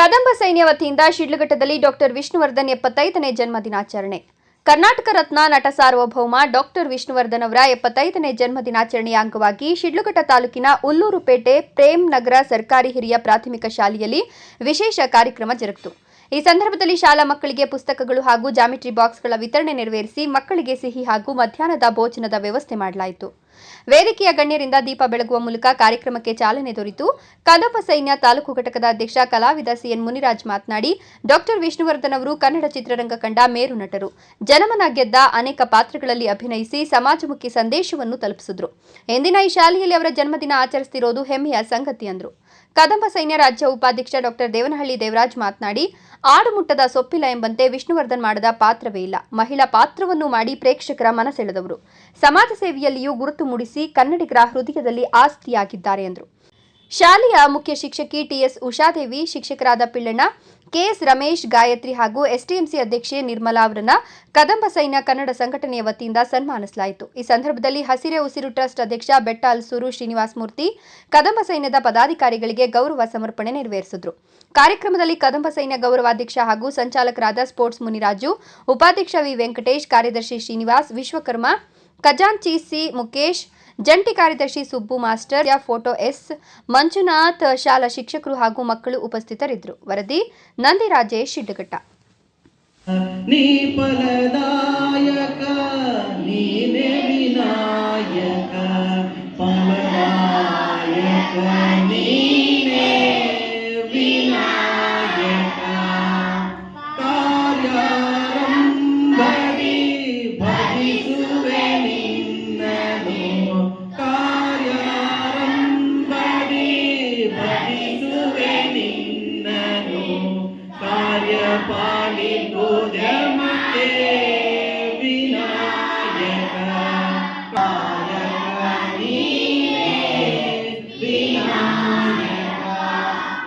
ಕದಂಬ ಸೈನ್ಯ ವತಿಯಿಂದ ಶಿಡ್ಲಘಟ್ಟದಲ್ಲಿ ಡಾಕ್ಟರ್ ವಿಷ್ಣುವರ್ಧನ್ ಎಪ್ಪತ್ತೈದನೇ ಜನ್ಮ ದಿನಾಚರಣೆ ಕರ್ನಾಟಕ ರತ್ನ ನಟ ಸಾರ್ವಭೌಮ ಡಾಕ್ಟರ್ ವಿಷ್ಣುವರ್ಧನ್ ಅವರ ಎಪ್ಪತ್ತೈದನೇ ಜನ್ಮ ದಿನಾಚರಣೆಯ ಅಂಗವಾಗಿ ಶಿಡ್ಲಘಟ್ಟ ತಾಲೂಕಿನ ಉಲ್ಲೂರುಪೇಟೆ ಪ್ರೇಮ್ ನಗರ ಸರ್ಕಾರಿ ಹಿರಿಯ ಪ್ರಾಥಮಿಕ ಶಾಲೆಯಲ್ಲಿ ವಿಶೇಷ ಕಾರ್ಯಕ್ರಮ ಜರುಗಿತು. ಈ ಸಂದರ್ಭದಲ್ಲಿ ಶಾಲಾ ಮಕ್ಕಳಿಗೆ ಪುಸ್ತಕಗಳು ಹಾಗೂ ಜಾಮಿಟ್ರಿ ಬಾಕ್ಸ್ಗಳ ವಿತರಣೆ ನೆರವೇರಿಸಿ ಮಕ್ಕಳಿಗೆ ಸಿಹಿ ಹಾಗೂ ಮಧ್ಯಾಹ್ನದ ಭೋಜನದ ವ್ಯವಸ್ಥೆ ಮಾಡಲಾಯಿತು. ವೇದಿಕೆಯ ಗಣ್ಯರಿಂದ ದೀಪ ಬೆಳಗುವ ಮೂಲಕ ಕಾರ್ಯಕ್ರಮಕ್ಕೆ ಚಾಲನೆ ದೊರೆತು. ಕದಪ ಸೈನ್ಯ ತಾಲೂಕು ಘಟಕದ ಅಧ್ಯಕ್ಷ ಕಲಾವಿದ ಸಿಎನ್ ಮುನಿರಾಜ್ ಮಾತನಾಡಿ, ಡಾಕ್ಟರ್ ವಿಷ್ಣುವರ್ಧನ್ ಅವರು ಕನ್ನಡ ಚಿತ್ರರಂಗ ಕಂಡ ಮೇರು ನಟರು. ಜನಮನ ಗೆದ್ದ ಅನೇಕ ಪಾತ್ರಗಳಲ್ಲಿ ಅಭಿನಯಿಸಿ ಸಮಾಜಮುಖಿ ಸಂದೇಶವನ್ನು ತಲುಪಿಸಿದ್ರು. ಎಂದಿನ ಈ ಶಾಲೆಯಲ್ಲಿ ಅವರ ಜನ್ಮದಿನ ಆಚರಿಸುತ್ತಿರುವುದು ಹೆಮ್ಮೆಯ ಸಂಗತಿ ಅಂದರು. ಕದಂಬ ಸೈನ್ಯ ರಾಜ್ಯ ಉಪಾಧ್ಯಕ್ಷ ಡಾಕ್ಟರ್ ದೇವನಹಳ್ಳಿ ದೇವರಾಜ್ ಮಾತನಾಡಿ, ಆಡು ಮುಟ್ಟದ ಸೊಪ್ಪಿಲ್ಲ ಎಂಬಂತೆ ವಿಷ್ಣುವರ್ಧನ್ ಮಾಡದ ಪಾತ್ರವೇ ಇಲ್ಲ. ಮಹಿಳಾ ಪಾತ್ರವನ್ನು ಮಾಡಿ ಪ್ರೇಕ್ಷಕರ ಮನಸೆಳೆದವರು. ಸಮಾಜ ಸೇವೆಯಲ್ಲಿಯೂ ಗುರುತು ಮೂಡಿಸಿ ಕನ್ನಡಿಗರ ಹೃದಯದಲ್ಲಿ ಆಸ್ತಿಯಾಗಿದ್ದಾರೆ ಎಂದರು. ಶಾಲೆಯ ಮುಖ್ಯ ಶಿಕ್ಷಕಿ ಟಿಎಸ್ ಉಷಾದೇವಿ, ಶಿಕ್ಷಕರಾದ ಪಿಳ್ಳಣ್ಣ, ಕೆಎಸ್ ರಮೇಶ್ ಗಾಯತ್ರಿ ಹಾಗೂ ಎಸ್ಟಿಎಂಸಿ ಅಧ್ಯಕ್ಷೆ ನಿರ್ಮಲಾ ಅವರನ್ನ ಕದಂಬ ಸೈನ್ಯ ಕನ್ನಡ ಸಂಘಟನೆಯ ವತಿಯಿಂದ ಸನ್ಮಾನಿಸಲಾಯಿತು. ಈ ಸಂದರ್ಭದಲ್ಲಿ ಹಸಿರೆ ಉಸಿರು ಟ್ರಸ್ಟ್ ಅಧ್ಯಕ್ಷ ಬೆಟ್ಟ ಅಲ್ಸೂರು ಶ್ರೀನಿವಾಸ ಮೂರ್ತಿ, ಕದಂಬ ಸೈನ್ಯದ ಪದಾಧಿಕಾರಿಗಳಿಗೆ ಗೌರವ ಸಮರ್ಪಣೆ ನೆರವೇರಿಸಿದರು. ಕಾರ್ಯಕ್ರಮದಲ್ಲಿ ಕದಂಬ ಸೈನ್ಯ ಗೌರವಾಧ್ಯಕ್ಷ ಹಾಗೂ ಸಂಚಾಲಕರಾದ ಸ್ಪೋರ್ಟ್ಸ್ ಮುನಿರಾಜು, ಉಪಾಧ್ಯಕ್ಷ ವಿ ವೆಂಕಟೇಶ್, ಕಾರ್ಯದರ್ಶಿ ಶ್ರೀನಿವಾಸ್, ವಿಶ್ವಕರ್ಮ ಖಜಾಂಚಿ ಸಿ ಮುಕೇಶ್, ಜಂಟಿ ಕಾರ್ಯದರ್ಶಿ ಸುಬ್ಬು ಮಾಸ್ಟರ್, ಯಾ ಫೋಟೋ ಎಸ್ ಮಂಜುನಾಥ್, ಶಾಲಾ ಶಿಕ್ಷಕರು ಹಾಗೂ ಮಕ್ಕಳು ಉಪಸ್ಥಿತರಿದ್ದರು. ವರದಿ ನಂದಿರಾಜೇಶ್, ಶಿಡ್ಡಘಟ್ಟ. ನೀ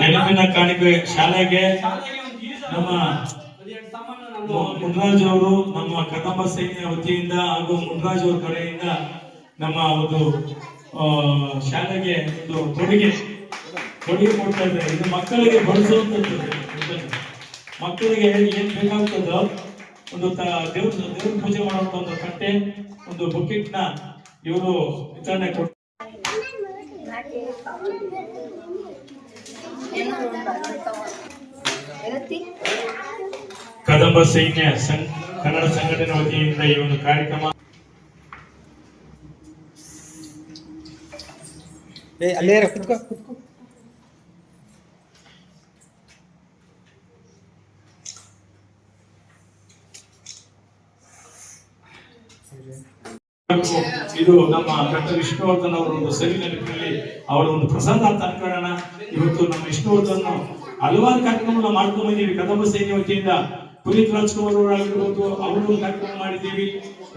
ನೆನಪಿನ ಕಾಣಿಕೆ ಶಾಲೆಗೆ ನಮ್ಮ ಮುನ್ರಾಜ್ ಅವರು, ನಮ್ಮ ಕದಂಬ ಸೈನ್ಯ ವತಿಯಿಂದ ಹಾಗೂ ಮುನ್ರಾಜ್ ಅವ್ರ ಕಡೆಯಿಂದ ನಮ್ಮ ಒಂದು ಶಾಲೆಗೆ ಒಂದು ಕೊಡುಗೆ ಕೊಡುಗೆ ಕೊಡ್ತಾ ಇದ್ದಾರೆ. ಇದು ಮಕ್ಕಳಿಗೆ ಬಳಸುವಂತದ್ದು ಮಕ್ಕಳಿಗೆ ಏನ್ ಬೇಕಾಗ್ತದೋ ಒಂದು ದೇವ್ರ ದೇವ್ರ ಪೂಜೆ ಮಾಡುವಂತ ಒಂದು ಕಟ್ಟೆ, ಒಂದು ಬುಕೆಟ್ನ ಇವರು ವಿತರಣೆ ಕೊಡ್ತಾರೆ ಕದಂಬ ಸೈನ್ಯ ಕನ್ನಡ ಸಂಘಟನೆ ವತಿಯಿಂದ ಈ ಒಂದು ಕಾರ್ಯಕ್ರಮ. ಅಲ್ಲೇ ಕುತ್ಕೋ. ಇದು ನಮ್ಮ ಡಾಕ್ಟರ್ ವಿಷ್ಣುವರ್ಧನ್ ಅವರ ಒಂದು ಸವಿ ನೆನಪಿನಲ್ಲಿ ಅವರ ಒಂದು ಪ್ರಸಂಗ ಅಂತ ಅನ್ಕೊಳ್ಳೋಣ. ಇವತ್ತು ನಮ್ಮ ವಿಷ್ಣುವರ್ಧನ್ ಹಲವಾರು ಕಾರ್ಯಕ್ರಮಗಳನ್ನ ಮಾಡ್ಕೊಂಡು ಬಂದೀವಿ ಕದಂಬ ಸೇನೆ ವತಿಯಿಂದ ಪುನೀತ್ ರಾಜ್ಕುಮಾರ್ ಅವರಾಗಿರ್ಬೋದು ಅವರು ಒಂದು ಕಾರ್ಯಕ್ರಮ ಮಾಡಿದ್ದೀವಿ.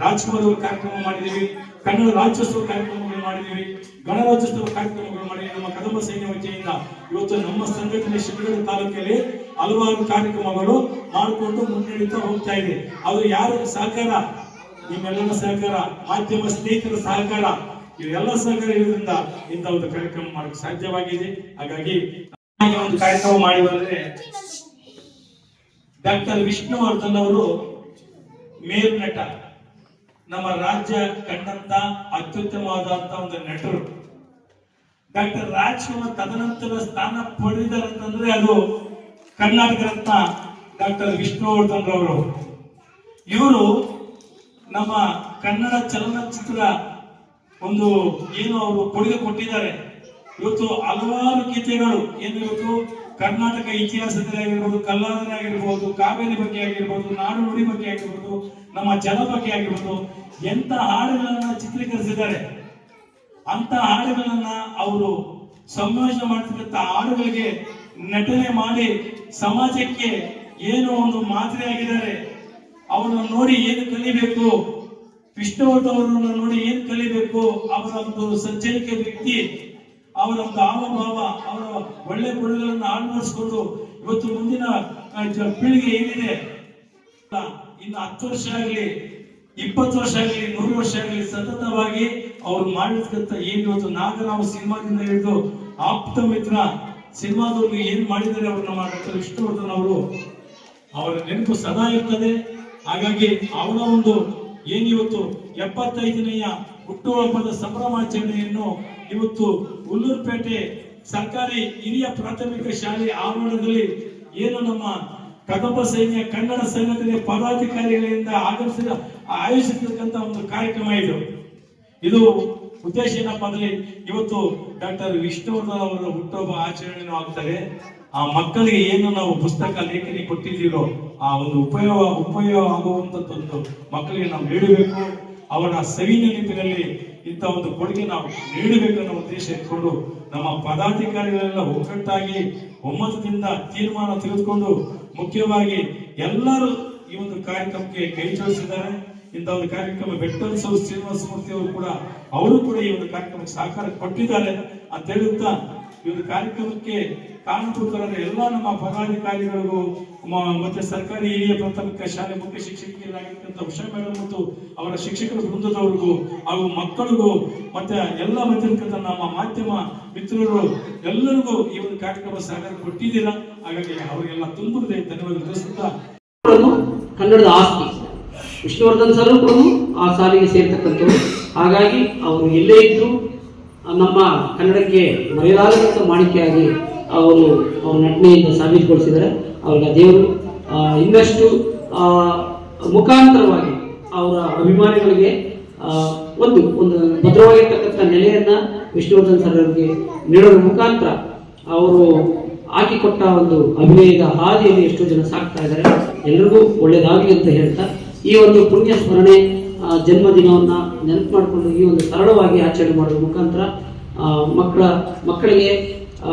ರಾಜ್ಕುಮಾರ್ ಅವರು ಕಾರ್ಯಕ್ರಮ ಮಾಡಿದ್ದೀವಿ. ಕನ್ನಡ ರಾಜ್ಯೋತ್ಸವ ಕಾರ್ಯಕ್ರಮಗಳು ಮಾಡಿದ್ದೀವಿ. ಗಣರಾಜ್ಯೋತ್ಸವ ಕಾರ್ಯಕ್ರಮಗಳು ಮಾಡಿ ನಮ್ಮ ಕದಂಬ ಸೈನ್ಯ ವತಿಯಿಂದ ಇವತ್ತು ನಮ್ಮ ಸಂಘಟನೆ ಶಿಬಿರ ತಾಲೂಕಲ್ಲಿ ಹಲವಾರು ಕಾರ್ಯಕ್ರಮಗಳು ಮಾಡಿಕೊಂಡು ಮುನ್ನಡೀತಾ ಹೋಗ್ತಾ ಇದೆ. ಅದು ಯಾರು ಸಹಕಾರ ನಿಮ್ಮೆಲ್ಲರ ಸಹಕಾರ, ಮಾಧ್ಯಮ ಸ್ನೇಹಿತರ ಸಹಕಾರ, ಇವೆಲ್ಲ ಸಹಕಾರ ಇರೋದ್ರಿಂದ ಇಂಥ ಒಂದು ಕಾರ್ಯಕ್ರಮ ಮಾಡಕ್ಕೆ ಸಾಧ್ಯವಾಗಿದೆ. ಹಾಗಾಗಿ ಒಂದು ಕಾರ್ಯಕ್ರಮ ಮಾಡಿ ಬಂದ್ರೆ ಡಾಕ್ಟರ್ ವಿಷ್ಣುವರ್ಧನ್ ಅವರು ಮೇರು ನಟ, ನಮ್ಮ ರಾಜ್ಯ ಕಂಡಂತ ಅತ್ಯುತ್ತಮವಾದಂತ ಒಂದು ನಟರು. ಡಾಕ್ಟರ್ ರಾಜ್ಕುಮಾರ್ ತದನಂತರ ಸ್ಥಾನ ಪಡೆದಿದ್ದಾರೆ ಅಂತಂದ್ರೆ ಅದು ಕರ್ನಾಟಕ ರತ್ನ ಡಾಕ್ಟರ್ ವಿಷ್ಣುವರ್ಧನ್ ರವರು. ಇವರು ನಮ್ಮ ಕನ್ನಡ ಚಲನಚಿತ್ರ ಒಂದು ಏನು ಅವರು ಕೊಡುಗೆ ಕೊಟ್ಟಿದ್ದಾರೆ. ಇವತ್ತು ಹಲವಾರು ಗೀತೆಗಳು ಇವತ್ತು ಕರ್ನಾಟಕ ಇತಿಹಾಸದಲ್ಲಿ ಆಗಿರ್ಬೋದು ಕಲ್ಲಾದರೆ ಆಗಿರ್ಬೋದು, ಕಾವೇರಿ ಬಗ್ಗೆ ಆಗಿರ್ಬೋದು ನಾಡು ನುಡಿ ಬಗ್ಗೆ ಆಗಿರ್ಬೋದು, ನಮ್ಮ ಜಲ ಬಗ್ಗೆ ಆಗಿರ್ಬೋದು ಎಂತ ಹಾಡುಗಳನ್ನ ಚಿತ್ರೀಕರಿಸಿದ್ದಾರೆ. ಅಂತ ಹಾಡುಗಳನ್ನ ಅವರು ಸಂಯೋಜನೆ ಮಾಡ್ತಕ್ಕಂಥ ಹಾಡುಗಳಿಗೆ ನಟನೆ ಮಾಡಿ ಸಮಾಜಕ್ಕೆ ಏನು ಒಂದು ಮಾದರಿಯಾಗಿದ್ದಾರೆ. ಅವರನ್ನು ನೋಡಿ ಏನು ಕಲಿಬೇಕು? ವಿಷ್ಣುವರ್ಧನ್ ಅವರನ್ನು ನೋಡಿ ಏನು ಕಲಿಬೇಕು? ಅವರ ಒಂದು ವ್ಯಕ್ತಿ ಅವರ ಒಂದು ಹಾವಭಾವ ಅವರ ಒಳ್ಳೆ ಗುಣಗಳನ್ನು ಅಳವಡಿಸಿಕೊಂಡು ಇವತ್ತು ಮುಂದಿನ ಪೀಳಿಗೆ ಏನಿದೆ? ಇನ್ನು ಹತ್ತು ವರ್ಷ ಆಗಲಿ, ಇಪ್ಪತ್ತು ವರ್ಷ ಆಗಲಿ, ನೂರು ವರ್ಷ ಆಗಲಿ ಸತತವಾಗಿ ಅವ್ರು ಮಾಡಿದಂತ ಏನ್ ಇವತ್ತು ನಾವು ಸಿನಿಮಾದಿಂದ ಹಿಡಿದು ಆಪ್ತ ಮಿತ್ರ ಸಿನಿಮಾದವ್ರು ಏನ್ ಮಾಡಿದ್ದಾರೆ ಅವ್ರನ್ನ ಡಾಕ್ಟರ್ ವಿಷ್ಣುವರ್ಧನ್ ಅವರು ಅವರ ನೆನಪು ಸದಾ ಇರ್ತದೆ. ಹಾಗಾಗಿ ಅವರ ಒಂದು ಏನಿವತ್ತು ಎಪ್ಪತ್ತೈದನೆಯ ಹುಟ್ಟುಹಬ್ಬದ ಸಂಭ್ರಮಾಚರಣೆಯನ್ನು ಇವತ್ತು ಹುಲ್ಲೂರುಪೇಟೆ ಸರ್ಕಾರಿ ಹಿರಿಯ ಪ್ರಾಥಮಿಕ ಶಾಲೆ ಆವರಣದಲ್ಲಿ ಏನು ನಮ್ಮ ಕದಂಬ ಸೈನ್ಯ, ಕನ್ನಡ ಸಂಘಟನೆ ಪದಾಧಿಕಾರಿಗಳಿಂದ ಆಗಮಿಸಿದ ಆಯೋಜಿಸಿರ್ತಕ್ಕಂಥ ಒಂದು ಕಾರ್ಯಕ್ರಮ ಇದು. ಇದು ಉದ್ದೇಶ ಏನಪ್ಪಾ ಅಂದ್ರೆ ಇವತ್ತು ಡಾಕ್ಟರ್ ವಿಷ್ಣುವರ್ಧನ್ ಅವರ ಹುಟ್ಟುಹಬ್ಬ ಆಚರಣೆಯನ್ನು ಆಗ್ತಾರೆ ಆ ಮಕ್ಕಳಿಗೆ ಏನು ನಾವು ಪುಸ್ತಕ ಲೇಖನಿ ಕೊಟ್ಟಿದ್ದೀರೋ ಆ ಒಂದು ಉಪಯೋಗ ಉಪಯೋಗ ಆಗುವಂತದ್ದು ಮಕ್ಕಳಿಗೆ ನಾವು ನೀಡಬೇಕು. ಅವರ ಸವಿ ನೆನಪಿನಲ್ಲಿ ಇಂಥ ಒಂದು ಕೊಡುಗೆ ನಾವು ನೀಡಬೇಕು ಅನ್ನೋ ಉದ್ದೇಶ ಇಟ್ಕೊಂಡು ನಮ್ಮ ಪದಾಧಿಕಾರಿಗಳೆಲ್ಲ ಒಗ್ಗಟ್ಟಾಗಿ ಒಮ್ಮತದಿಂದ ತೀರ್ಮಾನ ತೆಗೆದುಕೊಂಡು ಮುಖ್ಯವಾಗಿ ಎಲ್ಲರೂ ಈ ಒಂದು ಕಾರ್ಯಕ್ರಮಕ್ಕೆ ಕೈ ಜೋಡಿಸಿದ್ದಾರೆ. ಇಂಥ ಒಂದು ಕಾರ್ಯಕ್ರಮ ಬೆಟ್ಟದ ಶ್ರೀನಿವಾಸ ಮೂರ್ತಿ ಕೂಡ, ಅವರು ಕೂಡ ಈ ಒಂದು ಕಾರ್ಯಕ್ರಮಕ್ಕೆ ಸಹಕಾರ ಕೊಟ್ಟಿದ್ದಾರೆ ಅಂತ ಹೇಳುತ್ತಾ ಈ ಒಂದು ಕಾರ್ಯಕ್ರಮಕ್ಕೆ ಕಾರಣಭೂತರಾದ ಎಲ್ಲ ನಮ್ಮ ಪದಾಧಿಕಾರಿಗಳಿಗೂ ಮತ್ತೆ ಸರ್ಕಾರಿ ಹಿರಿಯ ಪ್ರಾಥಮಿಕ ಶಾಲೆ ಮುಖ್ಯ ಶಿಕ್ಷಕಿಯರಾಗಿರ್ತಕ್ಕಂಥ ಉಷಾ ಮೇಡಮ್ ಮತ್ತು ಅವರ ಶಿಕ್ಷಕರ ವೃಂದದವರಿಗೂ ಹಾಗೂ ಮಕ್ಕಳಿಗೂ, ಮತ್ತೆ ಎಲ್ಲ ಬಂದಿರ್ತಕ್ಕಂಥ ನಮ್ಮ ಮಾಧ್ಯಮ ಮಿತ್ರರು ಎಲ್ಲರಿಗೂ ಈ ಒಂದು ಕಾರ್ಯಕ್ರಮ ಸಹಕಾರ ಕೊಟ್ಟಿದ್ದೀರಾ. ಹಾಗಾಗಿ ಅವರಿಗೆಲ್ಲ ತುಂಬಿದೆ ಧನ್ಯವಾದ ತಿಳಿಸುತ್ತಾ. ಕನ್ನಡದ ಆಸ್ತಿ, ವಿಷ್ಣುವರ್ಧನ್ ಸರ್ ಕೂಡ ಆ ಸಾಲಿಗೆ ಸೇರ್ತಕ್ಕಂಥವ್ರು. ಹಾಗಾಗಿ ಅವರು ಎಲ್ಲೇ ಇದ್ರು ನಮ್ಮ ಕನ್ನಡಕ್ಕೆ ಮರೆಯಲಾಗದಂಥ ಮಾಣಿಕೆಯಾಗಿ ಅವರು ಅವ್ರ ನಟನೆಯಿಂದ ಸಾಬೀತುಗೊಳಿಸಿದ್ದಾರೆ. ಅವ್ರಿಗೆ ದೇವರು ಇನ್ನಷ್ಟು ಮುಖಾಂತರವಾಗಿ ಅವರ ಅಭಿಮಾನಿಗಳಿಗೆ ಒಂದು ಒಂದು ಭದ್ರವಾಗಿರ್ತಕ್ಕಂಥ ನೆಲೆಯನ್ನ ವಿಷ್ಣುವರ್ಧನ್ ಸರ್ ಅವರಿಗೆ ನೀಡೋದ್ರ ಮುಖಾಂತರ ಅವರು ಹಾಕಿಕೊಟ್ಟ ಒಂದು ಅಭಿನಯದ ಹಾದಿಯಲ್ಲಿ ಎಷ್ಟೋ ಜನ ಸಾಕ್ತಾ ಇದ್ದಾರೆ. ಎಲ್ರಿಗೂ ಒಳ್ಳೇದಾಗಲಿ ಅಂತ ಹೇಳ್ತಾ ಈ ಒಂದು ಪುಣ್ಯ ಸ್ಮರಣೆ ಜನ್ಮದಿನವನ್ನ ನೆನಪು ಮಾಡಿಕೊಂಡು ಈ ಒಂದು ಸರಳವಾಗಿ ಆಚರಣೆ ಮಾಡುವ ಮುಖಾಂತರ ಮಕ್ಕಳ, ಮಕ್ಕಳಿಗೆ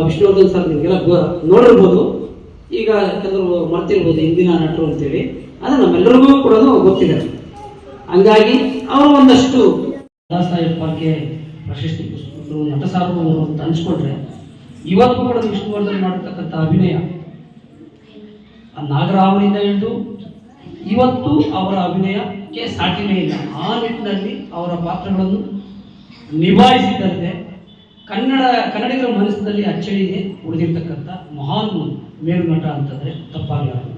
ವಿಷ್ಣುವರ್ಧನ್ ಸರ್ ನಿಮಗೆಲ್ಲ ನೋಡಿರ್ಬೋದು. ಈಗ ಕೆಲವರು ಮರ್ತಿರ್ಬೋದು ಹಿಂದಿನ ನಟರು ಅಂತೇಳಿ. ಅದು ನಮ್ಮೆಲ್ಲರಿಗೂ ಕೂಡ ಗೊತ್ತಿದೆ. ಹಂಗಾಗಿ ಅವರು ಒಂದಷ್ಟು ದಾದಾ ಸಾಹೇಬ್ ಫಾಲ್ಕೆ ಪ್ರಶಸ್ತಿ ಪುಸ್ತಕಗಳು ನಟ ಅಂತ ಅನ್ಸ್ಕೊಂಡ್ರೆ, ಇವತ್ತು ಕೂಡ ವಿಷ್ಣುವರ್ಧನ್ ಮಾಡತಕ್ಕಂಥ ಅಭಿನಯ, ಆ ನಾಗರಾವನಿಂದ ಹಿಡಿದು ಇವತ್ತು ಅವರ ಅಭಿನಯಕ್ಕೆ ಸಾಟಿನೇ ಇಲ್ಲ. ಆ ನಿಟ್ಟಿನಲ್ಲಿ ಅವರ ಪಾತ್ರಗಳನ್ನು ನಿಭಾಯಿಸಿದಂತೆ ಕನ್ನಡ, ಕನ್ನಡಿಗರ ಮನಸ್ಸಿನಲ್ಲಿ ಅಚ್ಚಳಿಗೆ ಉಳಿದಿರ್ತಕ್ಕಂಥ ಮಹಾನ್ ಮೇರು ನಟ ಅಂತಂದ್ರೆ ತಪ್ಪಾಗಲಾರದು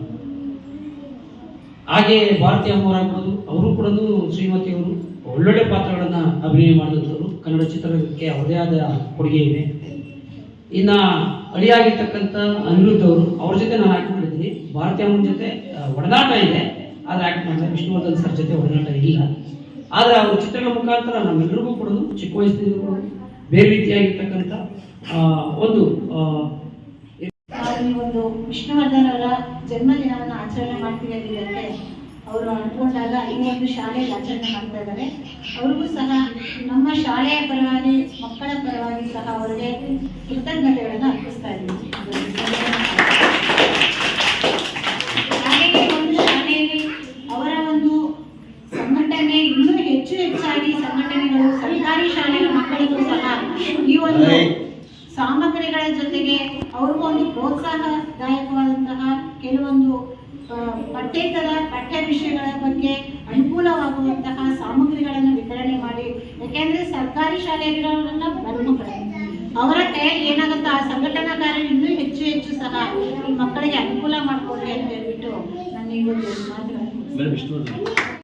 ಹಾಗೆ ಭಾರತೀಯ ಅಮ್ಮವರಾಗ್ಬೋದು ಅವರು ಕೂಡ ಶ್ರೀಮತಿ ಅವರು ಒಳ್ಳೊಳ್ಳೆ ಪಾತ್ರಗಳನ್ನು ಅಭಿನಯ ಮಾಡಿದಂಥವ್ರು. ಕನ್ನಡ ಚಿತ್ರರಂಗಕ್ಕೆ ಅವರದೇ ಆದ ಕೊಡುಗೆ ಇದೆ ಇನ್ನ ಅಡಿಯಾಗಿರ್ತಕ್ಕಂಥ ಅನಿರುದ್ಧ ಅವರು, ಅವ್ರ ಜೊತೆ ನಾನು ಆಕ್ಟ್ ಮಾಡಿದ್ದೀನಿ. ಭಾರತೀಯ ಜೊತೆ ಒಡನಾಟ ಇದೆ. ಆದರೆ ಆಕ್ಟ್ ಮಾಡಿದೆ ವಿಷ್ಣುವರ್ಧನ್ ಸರ್ ಜೊತೆ ಒಡನಾಟ ಇಲ್ಲ. ಆದರೆ ಅವ್ರ ಚಿತ್ರಗಳ ಮುಖಾಂತರ ನಮ್ಮೆಲ್ಲರಿಗೂ ಕೂಡ ಚಿಕ್ಕ ವಯಸ್ಸಿನಿಂದ ಕೂಡ ಬೇರೆ ರೀತಿಯಾಗಿರ್ತಕ್ಕಂಥ ಒಂದು ಒಂದು ವಿಷ್ಣುವರ್ಧನ್ ಅವರ ಜನ್ಮದಿನವನ್ನು ಆಚರಣೆ ಮಾಡ್ತೀವಿ ಅನ್ನೋದಕ್ಕೆ ಅವರು ಅನ್ಕೊಂಡಾಗ ಈ ಒಂದು ಶಾಲೆಯಲ್ಲಿ ಆಚರಣೆ ಮಾಡ್ತಾ ಇದ್ದಾರೆ. ಅವ್ರಿಗೂ ಸಹ ನಮ್ಮ ಶಾಲೆಯ ಪರವಾಗಿ, ಮಕ್ಕಳ ಪರವಾಗಿ ಸಹ ಅವರಿಗೆ ಕೃತಜ್ಞತೆಗಳನ್ನು ಅರ್ಪಿಸ್ತಾ ಇದ್ದೀವಿ. ಹಾಗೆಯೇ ಒಂದು ಶಾಲೆಯಲ್ಲಿ ಅವರ ಒಂದು ಸಂಘಟನೆ ಇನ್ನೂ ಹೆಚ್ಚು ಹೆಚ್ಚಾಗಿ ಸಂಘಟನೆಗಳು ಸರ್ಕಾರಿ ಶಾಲೆಯ ಮಕ್ಕಳಿಗೂ ಸಹ ಈ ಒಂದು ಸಾಮಗ್ರಿಗಳ ಜೊತೆಗೆ ಅವ್ರಿಗೂ ಒಂದು ಪ್ರೋತ್ಸಾಹದಾಯಕವಾದಂತಹ ಕೆಲವೊಂದು ಪಠ್ಯೇತರ ಪಠ್ಯ ವಿಷಯಗಳ ಬಗ್ಗೆ ಅನುಕೂಲವಾಗುವಂತಹ ಸಾಮಗ್ರಿಗಳನ್ನು ವಿತರಣೆ ಮಾಡಿ. ಯಾಕೆಂದ್ರೆ ಸರ್ಕಾರಿ ಶಾಲೆಯಲ್ಲಿರೋರನ್ನ ಬಡ ಮಕ್ಕಳೇ ಅವರ ಕೈ ಏನಾಗುತ್ತೋ ಆ ಸಂಘಟನಾ ಕಾರ್ಯ ಇನ್ನೂ ಹೆಚ್ಚು ಹೆಚ್ಚು ಸಹ ಈ ಮಕ್ಕಳಿಗೆ ಅನುಕೂಲ ಮಾಡಿಕೊಡ್ಲಿ ಅಂತ ಹೇಳ್ಬಿಟ್ಟು ನಾನು ಇವತ್ತು ಮಾತುಗಳನ್ನು